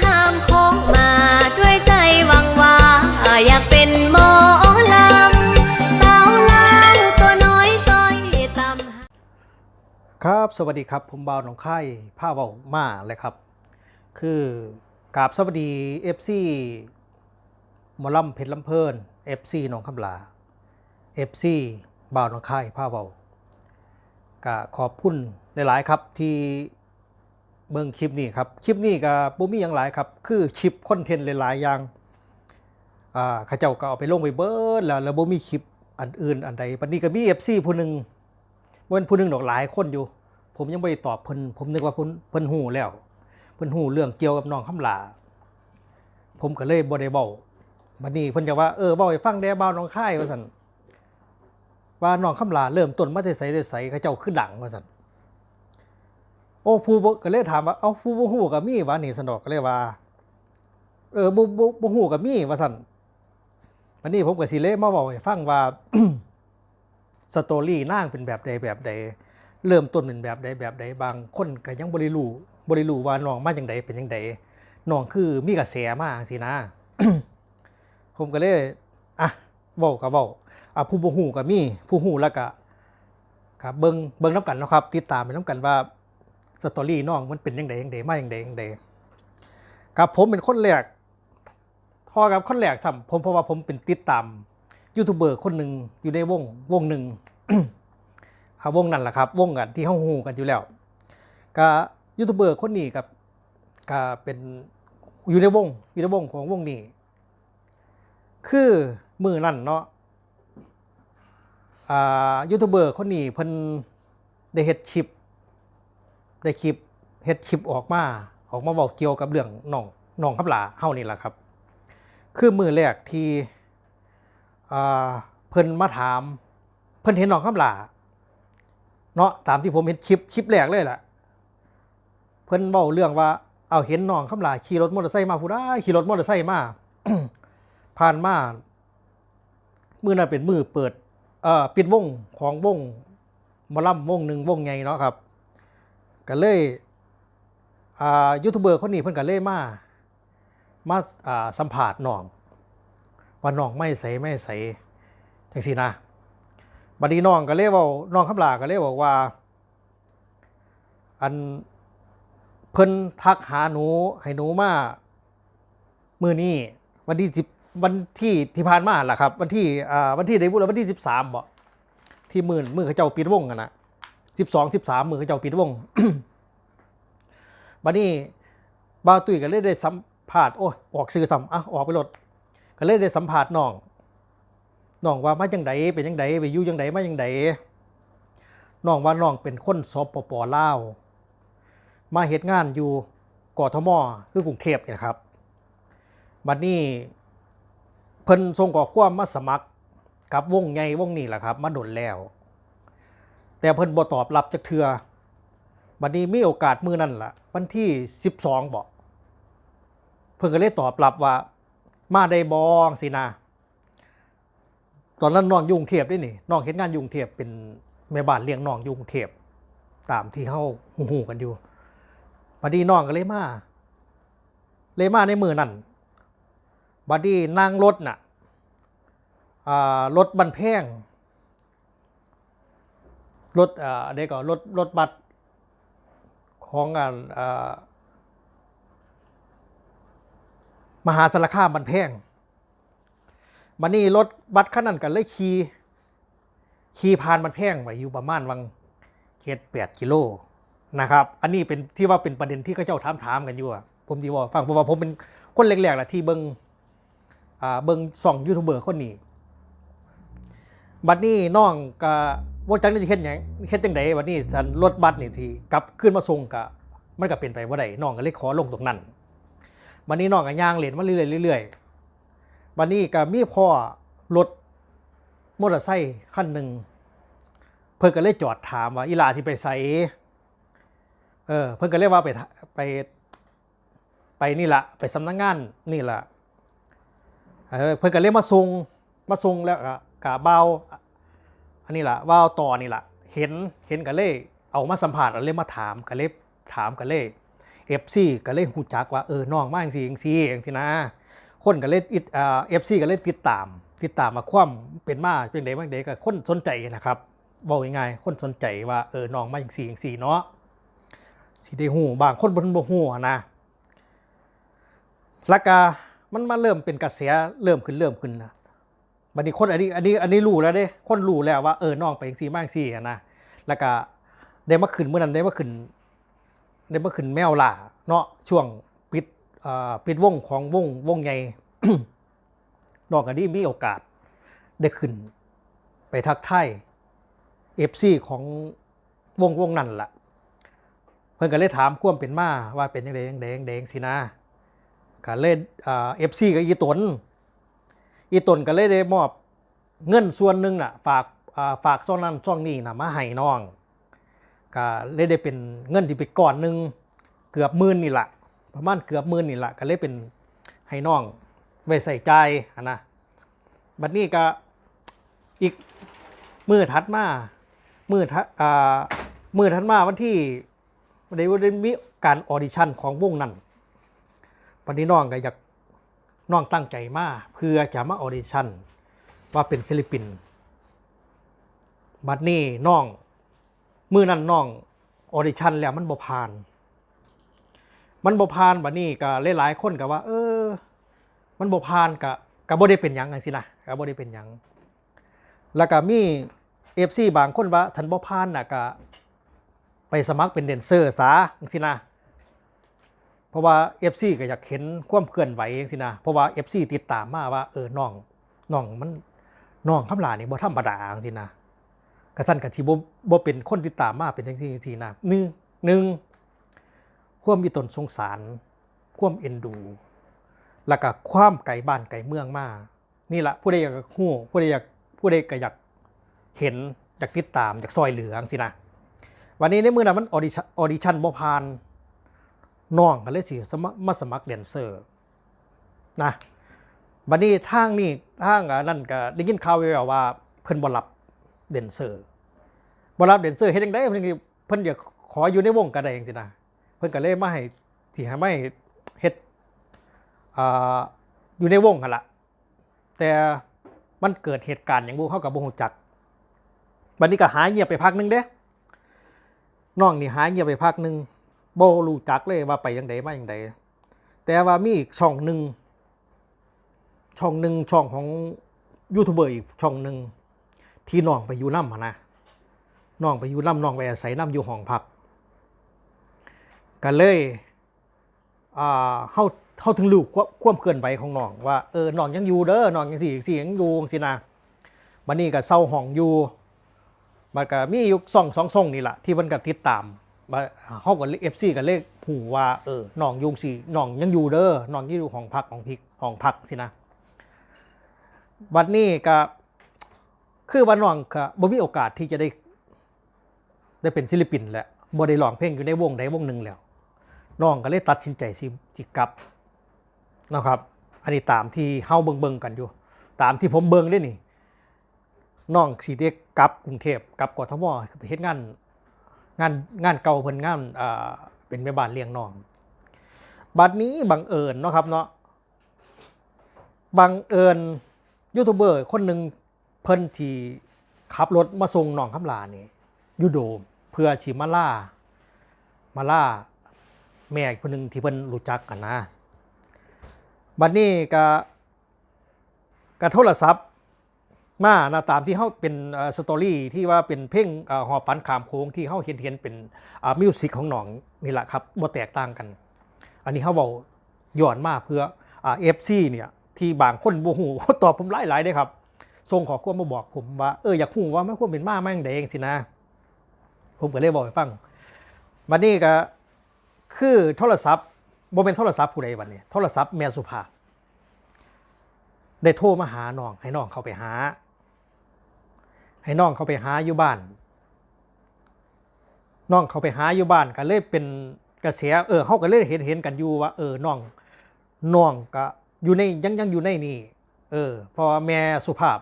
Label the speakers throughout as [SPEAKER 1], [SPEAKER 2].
[SPEAKER 1] ข้ามโค้งมาด้วยใจหวังว่าอยากเป็นหมอลำสาวลาวตัวน้อยต้อยต่ำ
[SPEAKER 2] ครับ สวัสดีครับ ผมบ่าวหนองไข่ผ้าเบามาเลยครับ คือกราบสวัสดี FC หมอลำเพชรลำเพลิน FC หนองคำลา FC บ่าวหนองไข่ผ้าเบากะขอบคุณหลาย ๆ ครับที่ เบิ่งคลิปนี้ครับ คลิปนี้ก็บ่มีอย่างหลายครับ คือคลิปคอนเทนต์หลายๆอย่างอ่าเข้าเจ้าก็เอาไปลงไปเบิดแล้วแล้วบ่มีคลิปอันอื่นอันใดปันนี้ก็มี FC ผู้หนึงเว้นผู้หนึงดอกหลายคนอยู่ ผมยังไม่ได้ตอบเพิ่นผมนึกว่าเพิ่นเพิ่นหูแล้ว เพิ่นหูเรื่องเกี่ยวกับน้องคำลาผมก็เลยบ่ได้เว้าบัดนี้เพิ่นจะว่าเออเว้าให้ฟังแด่บ่าวน้องค่ายว่าซั่นว่าน้องคำลาเริ่มต้นมาแต่ไสแต่ไสเขาเจ้าคือดังว่าซั่น โอ้ผู้บก็เลยถามว่า เอ้าผู้บ่ฮู้ก็มีว่านี่สนอกก็เลยว่า เออบ่บ่บ่ฮู้ก็มีว่าซั่นบัดนี้ผมก็สิเลยมาเว้าให้ฟังว่าสตอรี่นางเป็นแบบใดแบบใด เริ่มต้นเป็นแบบใดแบบใดบางคนก็ยังบริรู้บริรู้ว่าน้องมาจังใดเป็นจังใดน้องคือมีกระแสมาสินะ ผมก็เลยอะเว้ากับเว้าอะผู้บ่ฮู้ก็มีผู้ฮู้แล้วก็ครับเบิ่งเบิ่งนํกันนะครับ ติดตามไปนํกันว่า สตอรี่น้องมันเป็นจังใดจังใดมาจังใดจังใดครับผมเป็นคนแรกพอกับคนแรกซ้ำผมเพราะว่าผมเป็นติดตามยูทูบเบอร์คนหนึ่งอยู่ในวงวงหนึ่งวงนั่นแหละครับวงกันที่เฮาฮู้กันอยู่แล้วก็ยูทูบเบอร์คนนี้กับก็เป็นอยู่ในวงอยู่ในวงของวงนี้ คือมือนั่นเนาะอ่ายูทูบเบอร์คนนี้เพิ่นได้เฮ็ดคลิป ได้คลิปเฮ็ดคลิปออกมาออกมาบอกเกี่ยวกับเรื่องน้องน้องคำหลาเฮานี่แหละครับ คือมือแรกที่เพิ่นมาถาม เพิ่นเห็นน้องคำหลาเนาะตามที่ผมเห็นคลิปคลิปแรกเลยแหละเพิ่นเว้าเรื่องว่าเอาเห็นน้องคำหลาขี่รถมอเตอร์ไซค์มาผู้ใดขี่รถมอเตอร์ไซค์มาผ่านมามือนั้นเป็นมือเปิดเอ่อปิดวงของวงมอลำวงหนึ่งวงใหญ่เนาะครับ ก็เลยอ่ายูทูบเบอร์คนนี้เพิ่นก็เลยมามาาสัมภาษณ์น้อง ว่าน้องไม่ใสไม่ใสจังสี่นะบัดนี้น้องก็เลยว่าน้องคำลาก็เลยบอกว่า อันเพิ่นทักหาหนูให้หนูมามือนี้วันที่สิบวันที่ที่ผ่านมาแหละครับ วันที่วันที่ได้บุญวันที่สิบสามบ่ที่มื่นมือเขาเจ้าปิดวงกันนะ สิบสองสิบสามมือเขาเจ้าปิดวงบัดนี้บาตุยก็เลยได้สัมภาษณ์โอ้ยออกสื่อสัมอะออกไปรถก็เลยได้สัมผัสน้องน้องว่ามาจังไดเป็นจังไดไปอยู่จังไดมาจังไดน้องว่าน้องเป็นคนสปปลาวมาเฮ็ดงานอยู่กอทมคือกรุงเทพนี่แหละครับบัดนี้เพิ่นส่งข้อความมาสมัครกับวงใหญ่วงนี้แหละครับ มาดนแล้ว แต่เพิ่นบ่ตอบรับจักเทือบัดนี้มีโอกาสมื้อนั้นล่ะ วันที่ 12บ่เพิ่นก็เลยตอบรับว่า มาได้บองสินะตอนนั้นน้องยุงเทียบด้วยนี่น้องเห็นงานยุงเทียบเป็นแม่บ้านเลี้ยงน้องยุงเทียบตามที่เขาหูหูกันอยู่บัดนี้น้องก็เลยมาเลยมาในมือนั่นบัดนี้นั่งรถน่ะอ่ารถบันแพง รถอ่าเด็กก็รถรถบัสของงานอ่ามหาสารคามมันแพงมันนี่รถบัสคันนั้นกันเลยขี่ขี่ผ่านมันแพงไปอยู่ประมาณวังเจ็ดแปดกิโลนะครับ อันนี้เป็นที่ว่าเป็นประเด็นที่เขาเจ้าถามถามๆกันอยู่อะผมที่ว่าฟังเพราะว่าผมเป็นคนแรกๆแหละที่เบิงอ่าเบิงส่องยูทูบเบอร์คนนี้บัดนี้น้องกะ ว่าจังนี่จะเฮ็ดหยังเฮ็ดจังไดบัดนี้ท่านรถบัสนี่ที่กลับขึ้นมาส่งกะมันก็เป็นไปบ่ได้น้องก็เลยขอลงตรงนั้นวันนี้น้องก็ย่างเหรียญมาเรื่อยๆเรื่อยๆวันนี้ก็มีพ่อรถมอเตอร์ไซค์คันหนึ่งเพิ่นก็เลยจอดถามว่าอีหลาที่ไปใส่เออเพิ่นก็เลยว่าไปไปไปนี่ละไปสำนักงานนี่ละเออเพิ่นก็เลยมาส่งมาส่งแล้วก็กะเบา อันนี้ละเบาต่อนี่ละเห็นเห็นก็เลยเอามาสัมผัสเลยมาถามก็เลยถามก็เลย FC ก็เลยหูจักว่าเออน้องมาจังซี่จังซี่จังซี่นะ คนก็เลยอิดอ่า FC ก็เลยติดตาม ติดตามมาความเป็นมาเป็นไดบางเด็กก็คนสนใจนะครับเว้าง่ายๆคนสนใจว่าเออน้องมาจังซี่จังซี่เนาะสิได้ฮู้บางคนบนบ่ฮู้อะนะแล้วก็มันมาเริ่มเป็นกระแสเริ่มขึ้นเริ่มขึ้นนะ บัดนี้คนอันนี้อันนี้อันนี้รู้แล้วเด้คนรู้แล้วว่าเออน้องไปจังซี่มากซี่นะแล้วก็ได้มาขึ้นเมื่อนั้นได้มาขึ้นได้มาขึ้นแมวล่าเนาะช่วงปิดอ่าปิดวงของวงวงใหญ่น้องก็ได้มีโอกาสได้ขึ้น ไปทักทายเอฟซีของวงวงนั่นล่ะ เพิ่อนก็เลยถามควมเป็นมาว่าเป็นยังไงยังไงยังไงสินะก็เลยเอฟซีกับอีตน อีตนก็เลยได้มอบเงินส่วนหนึ่งน่ะฝากฝากซ่องนั้นซ่องนี้น่ะมาให้น้องก็เลยได้เป็นเงินที่ไปก่อนหนึ่งเกือบหมื่นนี่แหละประมาณเกือบหมื่นนี่แหละก็เลยเป็นให้น้องไว้ใส่ใจายอะนะบัดนี้ก็อีกมือถัดมามือทัดอ่ามือถัดมาวันที่ได้ได้มีการออดิชั่นของวงนั้นวันนี้น้องก็อยาก น้องตั้งใจมากเพื่อจะมาออดิชั่นว่าเป็นศิลปิน บัดนี้น้องมือนั้นน้องออดิชั่นแล้วมันบ่ผ่าน มันบ่ผ่านบัดนี้ก็หลายๆคนก็ว่า เออ มันบ่ผ่านก็ก็บ่ได้เป็นหยังจังซี่นะก็บ่ได้เป็นหยังแล้วก็มี FC บางคนว่าทันบ่ผ่านน่ะก็ไปสมัครเป็นแดนเซอร์ซะจังซี่นะ ราะว่า FC ก็อยากเห็นความเคลื่อนไหวจังซี่นะ เพราะว่า FC ติดตามมาว่าเออน้องน้องมันน้องคำลานี่บ่ธรรมดาจังนะกระสันกระที่บ่บ่เป็นคนติดตามมาเป็นจังซี่จังซี่นะหนึ่งหนึ่งความมีตนสงสาร ความเอ็นดู แล้วก็ความไกลบ้านไกลเมืองมา นี่ละผู้ใดอยากฮู้ผู้ใดอยากผู้ใดก็อยากเห็นอยากติดตามอยากซอยเหลืองซี่นะวันนี้ในมือนั้นมันออดิชั่นออดิชั่นบ่ผ่าน น้องก็เลยสิสมัครมาสมัครแดนเซอร์นะบัดนี้ทางนี่ทางอันนั่นก็ได้ยินข่าวแววๆว่าเพิ่นบ่รับแดนเซอร์บ่รับแดนเซอร์เฮ็ดจังได๋เพิ่นเพิ่นอยากขออยู่ในวงก็ได้จังซี่นะเพิ่นก็เลยมาให้สิให้มาให้เฮ็ดอ่าอยู่ในวงกันล่ะแต่มันเกิดเหตุการณ์อย่างบ่เฮาก็บ่ฮู้จักบัดนี้ก็หายเงียบไปพักหนึงเด้น้องนี่หายเงียบไปพักหนึง โบรู้จักเลยว่าไปยังไดมาอย่างไดแต่ว่ามีอีกช่องหนึ่งช่องหนึ่งช่องของยูทูบเบอร์อีกช่องหนึ่งที่น้องไปอยู่น้ำนะน้องไปอยู่น้ำน้องไปอาศัยน้ำอยู่ห้องพักกันเลยอ่าเฮาเฮาถึงรู้ความความเคลื่อนไหวของน้องว่าเออน้องยังอยู่เด้อน้องยังสี่สี่ยังอยู่สินะบันนี้ก็เศร้าห้องอยู่มันก็มีอยู่ซ่องสองซ่องนี่แหละที่มันก็ติดตาม มาเขากับเอฟซีกับเลขหูว่าเออน้องยุงสีน้องยังอยู่เด้อน้องยังอยู่ของพักของพิกของพักสินะบัดนี้ก็คือว่าน้องก็บ่มีโอกาสที่จะได้ ได้เป็นศิลปินแหละบ่ได้ร้องเพลงอยู่ในวงใดวงหนึ่งแล้วน้องก็เลยตัดสินใจสิจิกลับนะครับ อันนี้ตามที่เฮาเบิ่งกันอยู่ ตามที่ผมเบิงได้นี่น้องสิได้กลับกรุงเทพกลับกทมไปเฮ็ดงาน งานงานเก่าเพิ่นงานอ่าเป็นแม่บ้านเลี้ยงน้องบัดนี้บังเอิญเนาะครับเนาะบังเอิญยูทูบเบอร์คนหนึ่งเพิ่นที่ขับรถมาส่งน้องคำลานี่ยูโดมเพื่อชิมาล่ามาล่าแม่อีกคนหนึ่งที่เพิ่นรู้จักกันนะบัดนี้ก็ก็โทรศัพท์ มานะตามที่เขาเป็นสตอรี่ที่ว่าเป็นเพลงหอบฝันขามโค้งที่เขาเห็นเห็นเป็นมิวสิกของหนองนี่แหละครับบ่แตกต่างกัน อันนี้เขาเบาย้อนมาเพื่อเอฟซีเนี่ยที่บางคนบ่ฮู้ตอบผมหลายๆได้ครับส่งขอความมาบอกผมว่าเอออยากฮู้ว่ามันควรเป็นมาแม่งใดงสินะ ผมก็เลยบอกให้ฟังวันนี้ก็คือโทรศัพท์บ่เป็นโทรศัพท์ผู้ใดวันนี้โทรศัพท์แม่สุภาได้โทรมาหาน้องให้น้องเข้าไปหา ให้น้องเขาไปหาอยู่บ้าน น้องเขาไปหาอยู่บ้านก็เลยเป็นกระแสเออเขาก็เลยเห็นเห็นกันอยู่ว่า เออน้องน้องก็อยู่ในยังยังอยู่ในนี่เออเพราะว่าแม่สุภาพ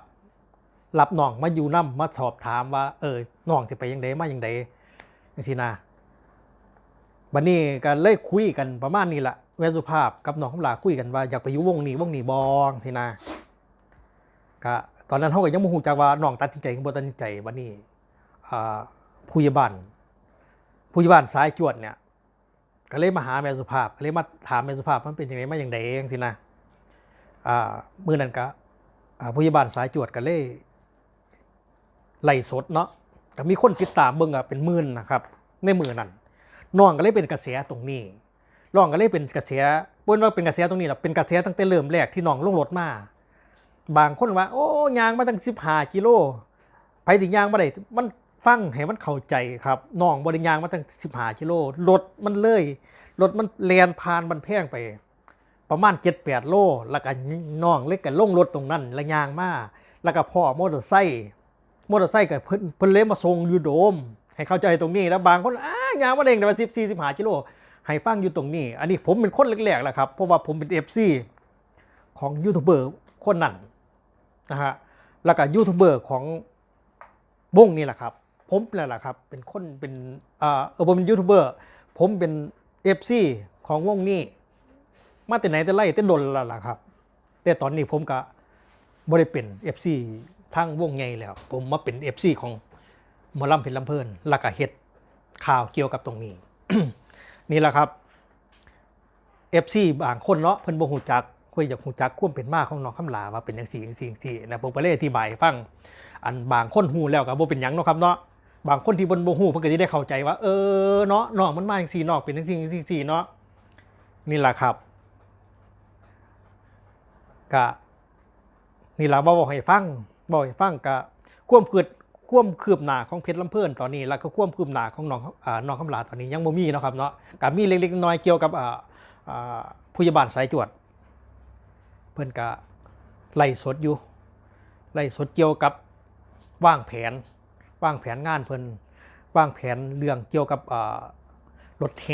[SPEAKER 2] รับน้องมาอยู่นํมาสอบถามว่า เออน้องจะไปยังไดมายังไดจังซี่นะบัดนี้ก็เลยคุยกันประมาณนี้ละแม่สุภาพกับน้องคำลาคุยกันว่าอยากไปอยู่วงนี้วงนี้บองสินะก็ อนนั้นเขาก็ยังไม่หูจักว่าน้องตัดสินใจคือบ่ตัดสินใจวันนี้ผู้ใหญ่บ้านผู้ใหญ่บ้านสายจวดเนี่ยก็เลยมาหาแม่สุภาพก็เลยมาถามแม่สุภาพมันเป็นยังไงมาอย่างไรเองสินะอ่ามือนั้นก็ผู้ใหญ่บ้านสายจวดก็เลยไล่สดเนาะก็มีคนติดตามเบิ่งอะเป็นหมื่นนะครับ ในมือนั้นน้องก็เลยเป็นกระแสตรงนี้น้องก็เลยเป็นกระแสบนว่าเป็นกระแสตรงนี้นะเป็นกระแสตั้งแต่เริ่มแรกที่น้องลงรถมา บางคนว่า โอ้ยางมาตั้งสิบห้ากิโลไปถึงยางมาได้มันฟังให้มันเข้าใจครับน้องบริยางมาตั้งสิบห้ากิโลรถมันเลยรถมันแลนผ่านมันแพงไป ประมาณเจ็ดแปดโลแล้วก็น้องเล็กกันลงรถตรงนั้นแล้วยางมาแล้วก็พ่อมอเตอร์ไซค์มอเตอร์ไซค์กับเพิ่นเพิ่นเลยมาส่งอยู่โดม ให้เข้าใจตรงนี้แล้วบางคนอ้ายางมาเองแต่ว่าสิบสี่สิบห้ากิโลให้ฟังอยู่ตรงนี้ อันนี้ผมเป็นคนแรกๆแหละครับเพราะว่าผมเป็นเอฟซีของยูทูบเบอร์คนนั้น นะฮะแล้วก็ยูทูบเบอร์ของวงนี่แหละครับ ผมนี่แหละครับ เป็นคนเป็นอ่าเออผมเป็นยูทูบเบอร์ผมเป็นเอฟซีของวงนี้ มาแต่ไหนแต่ไรแต่ดนแล้วล่ะครับ แต่ตอนนี้ผมก็บ่ได้เป็นเอฟซีทางวงใหญ่แล้ว ผมมาเป็นเอฟซีของหมอลำเพชรลำเพลินแล้วก็เฮ็ดข่าวเกี่ยวกับตรงนี้ นี่แหละครับเอฟซีบางคนเนาะเพิ่นบ่ฮู้จัก คุยจากฮู้จักควมเป็นมากของน้องคำลาว่าเป็นจังซี่จังซี่จังซี่นะผมก็เลยอธิบายให้ฟังอันบางคนฮู้แล้วก็บ่เป็นยังเนาะครับเนาะบางคนที่เพิ่นบ่ฮู้เพิ่นก็สิได้เข้าใจว่า เออเนาะน้องมันมาจังซี่น้องเป็นจังซี่จังซี่จังซี่เนาะนี่แหละครับก็นี่ล่ะบ่บอกให้ฟังบอกให้ฟังก็ควมคืดควมคืบหนาของเพชรลำเพิ่นตอนนี้ แล้วก็ควมคืบหนาของน้องน้องคำลาตอนนี้ยังบ่มีเนาะครับเนาะก็มีเล็กๆน้อยเกี่ยวกับผู้ใหญ่บ้านสายจวด เพื่อนก็ไล่สดอยู่ไล่สดเกี่ยวกับวางแผนวางแผนงานเพิ่อนวางแผนเรื่องเกี่ยวกับรถแฮ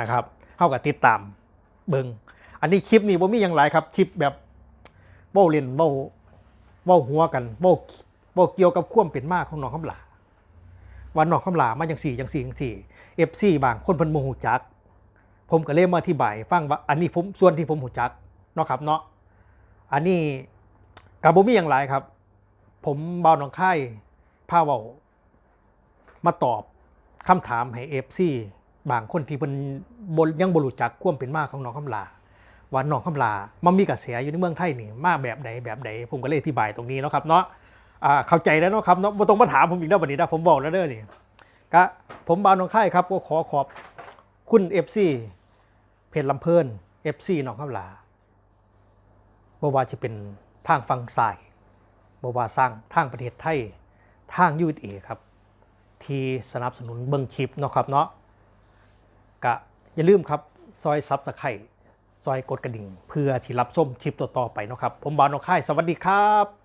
[SPEAKER 2] นะครับเข้ากับติดตามเบิงอันนี้คลิปนี้ผมมีอย่างไรครับคลิปแบบเว้าเล่นเว้าเว้าหัวกันเว้าเว้าเกี่ยวกับความเป็นมากของน้องคำหลาว่าน้องคำหลามาจังสี่จังสี่จังสี่เอฟซีบางคนเพิ่นโมโหจัก ผมก็เลยมมาอธิบายฟังว่าอันนี้ผมส่วนที่ผมหูจัก เนาะครับเนาะอันนี้กับผมมีอย่างไรครับ ผมเบาหนองค่ายผ้าเบามาตอบคำถามให้เอฟซีบางคนที่เป็นบนยังบรู้จักควมเป็นมากของน้องคำลาว่าน้องคำลามันมีกระแสอยู่ในเมืองไทยนี่มากแบบใดแบบใดผมก็เลยอธิบายตรงนี้เนาะครับเนาะเข้าใจแล้วเนาะครับเนาะบ่ต้องมาถามผมอีกแล้ววันนี้นะผมบอกแล้วเด้อนี่ก็ผมบาหนองค่ายครับก็ขอขอบคุณ FC เพจลำเพลิน FC หนองคำหลา บ่ว่าจะเป็นทางฝั่งซ้ายบ่ว่าสร้างทางประเทศไทยทางยูเอครับ ที่สนับสนุนเบิ่งคลิปเนาะครับเนาะกะอย่าลืมครับซอยซับสไครซอยกดกระดิ่ง เพื่อที่รับส้มคลิปต่อๆไปเนาะครับ ผมบาวน้องค่ายสวัสดีครับ